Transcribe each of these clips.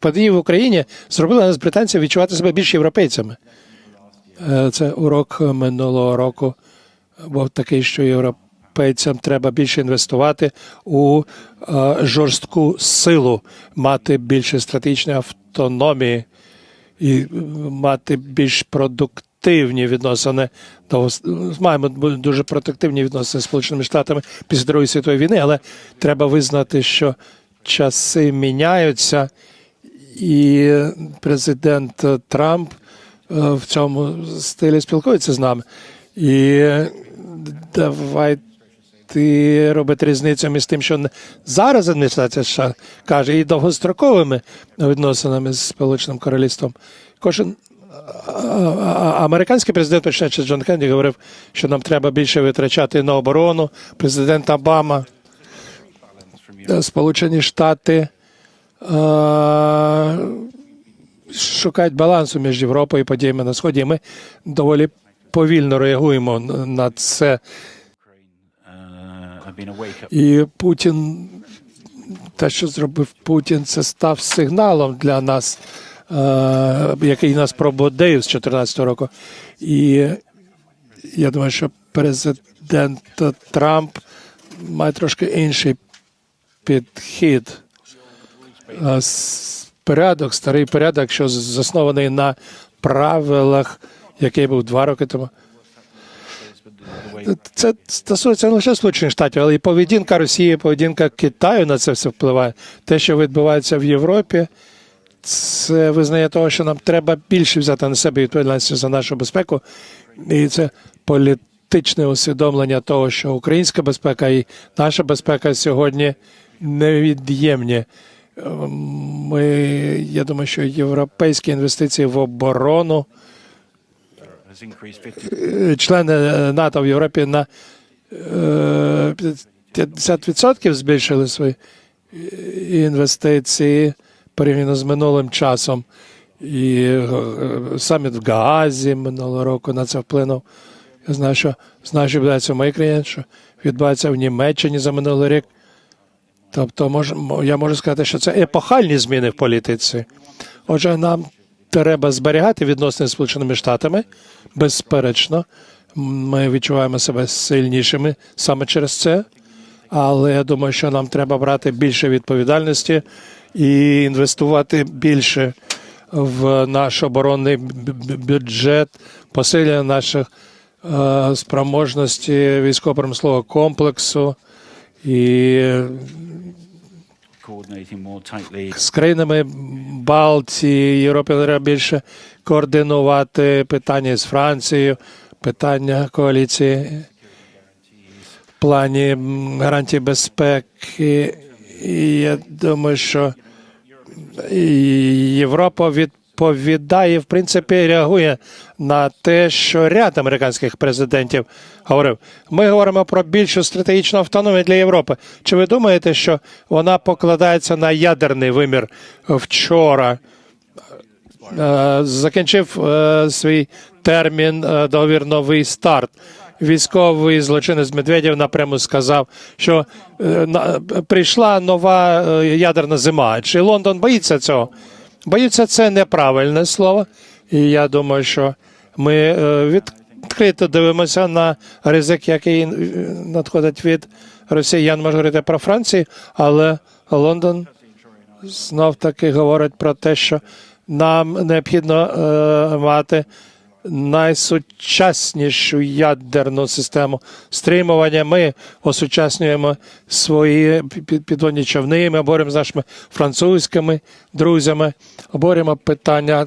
події в Україні зробили нас британців відчувати себе більш європейцями. Е, Це урок минулого року був такий, що європейцям треба більше інвестувати у е, жорстку силу, мати більше стратегічної автономії і е, мати більш продуктивні відносини до маємо дуже продуктивні відносини з Сполученими Штатами після Другої світової війни, але треба визнати, що часи міняються, і президент Трамп е, в цьому стилі спілкується з нами. І давайте робити різницю між тим, що зараз адміністрація США каже, і довгостроковими відносинами з Сполученим Королівством. Кожен американський президент, з Джон Кеннеді, говорив, що нам треба більше витрачати на оборону. Президент Обама, Сполучені Штати шукають балансу між Європою і подіями на Сході. Ми доволі повільно реагуємо на це. І Путін, те, що зробив Путін, це став сигналом для нас, який нас пробудив з 2014 року. І я думаю, що президент Трамп має трошки інший підхід. Порядок, старий порядок, що заснований на правилах, який був два роки тому. Це стосується не лише Сполучених Штатів, але і поведінка Росії, поведінка Китаю на це все впливає. Те, що відбувається в Європі, це визнає того, що нам треба більше взяти на себе відповідальність за нашу безпеку. І це політичне усвідомлення того, що українська безпека і наша безпека сьогодні невід'ємні. Ми, я думаю, що європейські інвестиції в оборону 50 члени е, НАТО в Європі на е, 50% збільшили свої е, інвестиції порівняно з минулим часом. І е, саміт в Гаазі минулого року на це вплинув. Я знаю, що знаю, що відбувається в моїй країні, що відбувається в Німеччині за минулий рік. Тобто, мож, я можу сказати, що це епохальні зміни в політиці. Отже, нам треба зберігати відносини з Сполученими Штатами, безперечно. Ми відчуваємо себе сильнішими саме через це. Але я думаю, що нам треба брати більше відповідальності і інвестувати більше в наш оборонний бю- бю- бюджет, посилення наших е, спроможностей військово-промислового комплексу і з країнами Балтії, Європи треба більше координувати питання з Францією, питання коаліції в плані гарантії безпеки. І я думаю, що Європа відповідає, в принципі, реагує на те, що ряд американських президентів говорив. Ми говоримо про більшу стратегічну автономію для Європи. Чи ви думаєте, що вона покладається на ядерний вимір вчора? е, Закінчив е, свій термін е, договір новий старт. Військовий злочинець Медведєв напряму сказав, що прийшла нова ядерна зима. Чи Лондон боїться цього? Боїться це неправильне слово. І я думаю, що ми е, відкрито дивимося на ризик, який е, надходить від Росії. Не можу говорити про Францію, але Лондон знов таки говорить про те, що нам необхідно е, мати найсучаснішу ядерну систему стримування. Ми осучаснюємо свої підводні човни. Ми боремо з нашими французькими друзями, боремо питання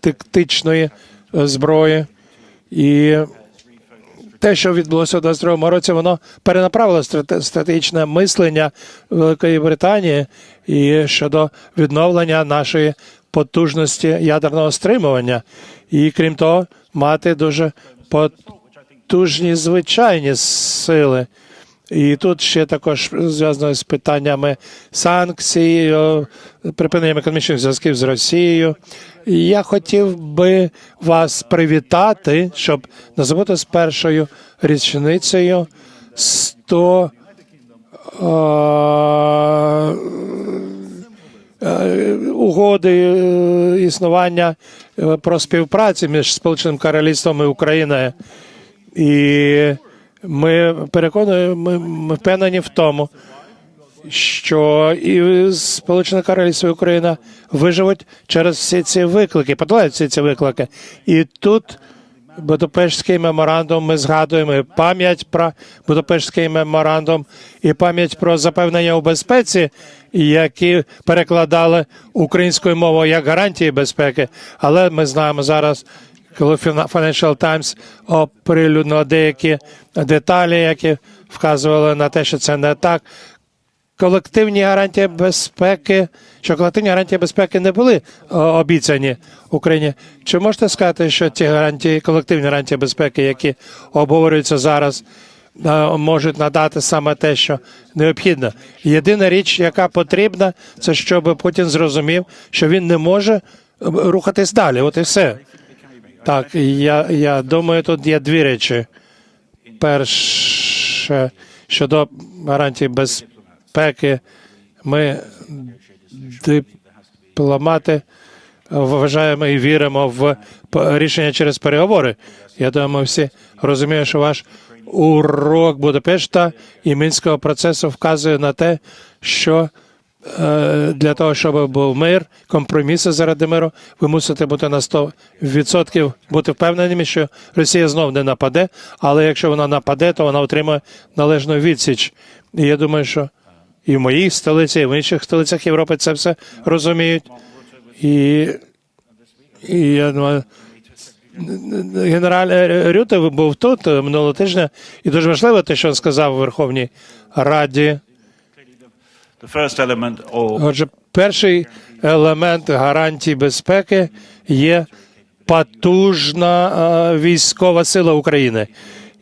тактичної е, зброї і те, що відбулося у 22 році, воно перенаправило стратегічне мислення Великої Британії і щодо відновлення нашої потужності ядерного стримування. І крім того, мати дуже потужні звичайні сили. І тут ще також зв'язано з питаннями санкцій, припиненням економічних зв'язків з Росією. Я хотів би вас привітати, щоб не з першою річницею 100 е, е, угоди е, існування е, про співпрацю між Сполученим Королівством і Україною. І ми переконуємо, ми впевнені в тому, що і Сполучене Королівство і Україна виживуть через всі ці виклики, подолають всі ці виклики. І тут Будапештський меморандум ми згадуємо пам'ять про Будапештський меморандум і пам'ять про запевнення у безпеці, які перекладали українською мовою як гарантії безпеки. Але ми знаємо зараз, коли Financial Times оприлюднило деякі деталі, які вказували на те, що це не так колективні гарантії безпеки, що колективні гарантії безпеки не були обіцяні Україні. Чи можете сказати, що ті гарантії, колективні гарантії безпеки, які обговорюються зараз, е, можуть надати саме те, що необхідно? Єдина річ, яка потрібна, це щоб Путін зрозумів, що він не може е, рухатись далі. От і все. Так, я, я думаю, тут є дві речі. Перше, щодо гарантій безпеки, ми дипломати вважаємо і віримо в рішення через переговори. Я думаю, ми всі розуміємо, що ваш урок Будапешта і мінського процесу вказує на те, що е, для того, щоб був мир, компроміси заради миру, ви мусите бути на 100% бути впевненими, що Росія знов не нападе, але якщо вона нападе, то вона отримає належну відсіч. І я думаю, що і в моїй столиці, і в інших столицях Європи це все розуміють. І, і я думаю, генераль Рюте був тут минулого тижня, і дуже важливо те, що він сказав у Верховній Раді. Отже, перший елемент гарантій безпеки є потужна е, військова сила України.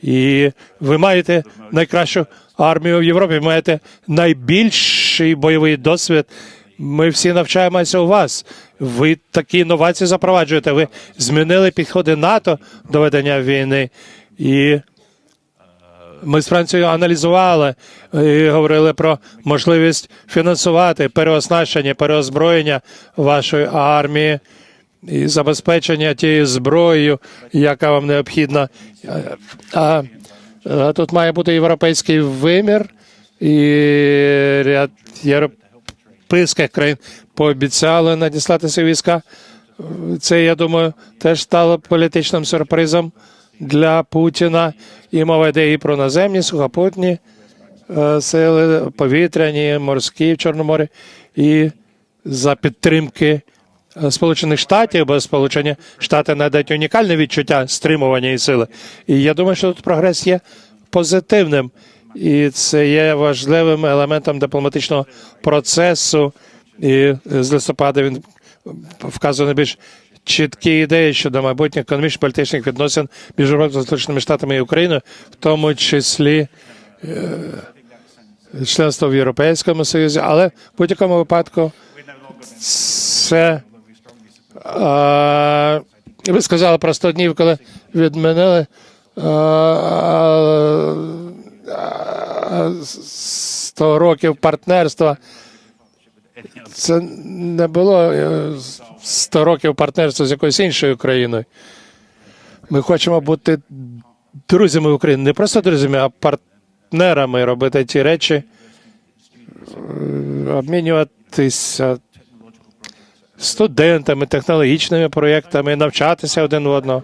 І ви маєте найкращу армію в Європі, маєте найбільший бойовий досвід. Ми всі навчаємося у вас. Ви такі інновації запроваджуєте. Ви змінили підходи НАТО до ведення війни. І ми з Францією аналізували і говорили про можливість фінансувати переоснащення, переозброєння вашої армії і забезпечення тією зброєю, яка вам необхідна. А, а тут має бути європейський вимір, і ряд європейських країн пообіцяли надіслати ці війська. Це, я думаю, теж стало політичним сюрпризом для Путіна. І мова йде і про наземні, сухопутні е, сили, повітряні, морські в Чорному морі, і за підтримки е, Сполучених Штатів, бо Сполучені Штати надають унікальне відчуття стримування і сили. І я думаю, що тут прогрес є позитивним, і це є важливим елементом дипломатичного процесу. І з листопада він вказує на більш чіткі ідеї щодо майбутніх економічних політичних відносин між Сполученими Штатами і Україною, в тому числі е, членство в Європейському Союзі, але в будь-якому випадку це е, ви сказали про 100 днів, коли відмінили е, е, 100 років партнерства. Це не було е, 100 років партнерства з якоюсь іншою країною. Ми хочемо бути друзями України, не просто друзями, а партнерами робити ті речі, е, обмінюватися студентами, технологічними проєктами, навчатися один одного.